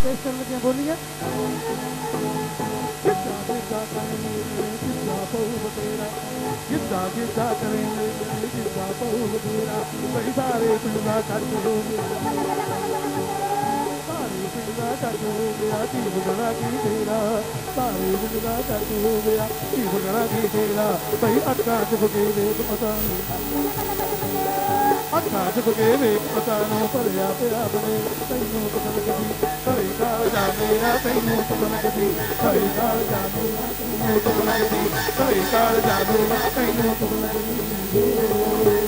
Special ਦੀਆਂ ਬੋਲੀਆਂ ਕਿੱਦਾਂ ਕਿੱਦਾਂ ਕਰੇ ਕਿੱਦਾਂ ਪਊ ਤੇਰਾ ਕਿੱਦਾਂ ਕਿੱਦਾਂ ਕਰੇ ਕਿੱਦਾਂ ਪਊ ਤੇਰਾ ਬਈ ਸਾਰੇ ਪਿੰਡ ਕੱਟ ਹੋ ਗਿਆ ਸਾਰੇ ਪਿੰਡ ਦਾ ਗਿਆ ਕੀ ਬਣਾ ਕੀ ਤੇਰਾ? ਸਾਰੇ ਪਿੰਡ ਦਾ ਗਿਆ ਕੀ ਬਣਾ ਕੀ ਤੇਰਾ? ਬਈ ਅੱਖਾਂ ਚ ਫਕੇ ਵੇਖ ਪਤਾ ਨਹੀਂ ਅੱਖਾਂ ਚ ਫਕੇ ਵੇਖ ਪਤਾ ਨਾ, ਭਰਿਆ ਪਿਆ ਬਣੇ, ਤੈਨੂੰ ਪਤਾ ਲੱਗਦੀ ਘਰੇ ਕਾਲ ਜਾ ਮੇਰਾ, ਤੈਨੂੰ ਪਤਾ ਲੱਗਦੀ ਘਰੇ ਕਾਲ ਜਾ ਮੇਰਾ, ਤੈਨੂੰ ਪਤਾ ਲੱਗਦੀ ਘਰੇ ਕਾਲ ਜਾ ਮੇਰਾ, ਤੈਨੂੰ ਪਤਾ ਲੱਗਦੀ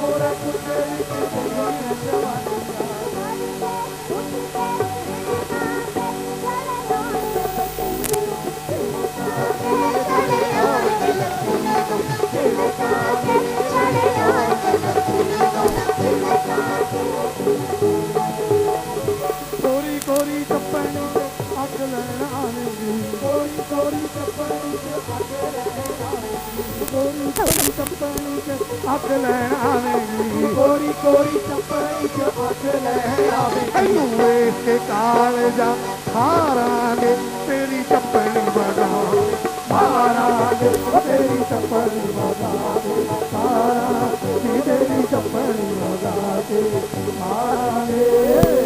corazón feliz ਕੋਰੀ ਕੋਰੀ ਚੱਪਣੀ ਤੇ ਅੱਗ ਲੈਣ ਆਵੇਗੀ ਕੋਰੀ ਕੋਰੀ ਚੱਪਣੀ ਤੇ ਅੱਗ ਲੈਣ ਆਵੇਗੀ ਕੋਰੀ ਕੋਰੀ ਚੱਪਣੀ ਤੇ ਅੱਗ ਲੈਣ ਆਵੇਗੀ ਇਹਨੂੰ ਵੇਖ ਕੇ ਕਾਲਜਾ ਖਾਰਾਂਗੇ ਤੇਰੀ ਚੱਪਣੀ ਬਗਾਵਾਂਗੇ ਮਾਰਾਂਗੇ ਤੇਰੀ ਚੱਪਣੀ ਬਗਾਵਾਂਗੇ ਮਾਰਾਂਗੇ ਤੇਰੀ ਚੱਪਣੀ ਬਗਾਵਾਂਗੇ ਮਾਰਾਂਗੇ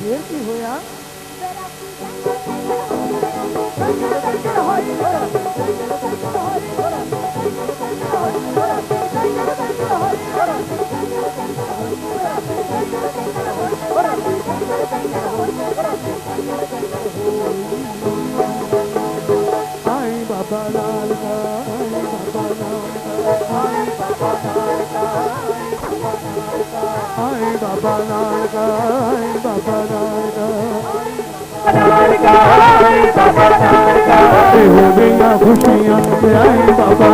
ढेर की होया Thank you. ਆਈ ਬਾਬਾ ਇਹੋ ਜਿਹੀਆਂ ਖੁਸ਼ੀਆਂ ਤੇ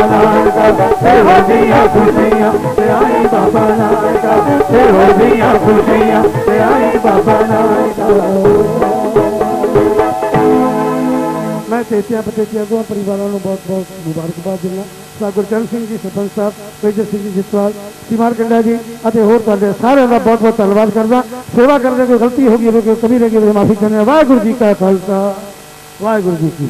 ਨਾਨਕਾ। ਇਹੋ ਜਿਹੀਆਂ ਖੁਸ਼ੀਆਂ ਤੇ ਆਈ ਬਾਬਾ ਨਾਨਕਾ। ਇਹੋ ਜਿਹੀਆਂ ਖੁਸ਼ੀਆਂ ਤੇ ਆਈ ਬਾਬਾ ਨਾਨਕਾ। ਮੈਂ ਤੇਤਿਆ ਪਤੇਤਿਆ ਪਰਿਵਾਰਾਂ ਨੂੰ ਬਹੁਤ ਬਹੁਤ ਮੁਬਾਰਕਬਾਦ ਦਿੰਦਾ। ਸਾ ਗੁਰਚਰਨ ਸਿੰਘ ਜੀ, ਸਰਪੰਚ ਸਾਹਿਬ, ਮੇਜਰ ਸਿੰਘ ਜੀ ਜਸਵਾਲ, ਸਿਮਾਰ ਕੰਡਾ ਜੀ ਅਤੇ ਹੋਰ ਤੁਹਾਡੇ ਸਾਰਿਆਂ ਦਾ ਬਹੁਤ ਬਹੁਤ ਧੰਨਵਾਦ ਕਰਦਾ। ਸੇਵਾ ਕਰਨ ਕੋਈ ਗਲਤੀ ਹੋ ਗਈ ਹੋਵੇ ਕੋਈ ਕਮੀ ਰਹਿ ਗਈ ਹੋਵੇ ਮਾਫੀ ਚਾਹੁੰਦੇ ਹਾਂ। ਵਾਹਿਗੁਰੂ ਜੀ ਕਾ ਖਾਲਸਾ, ਵਾਹਿਗੁਰੂ ਜੀ ਕੀ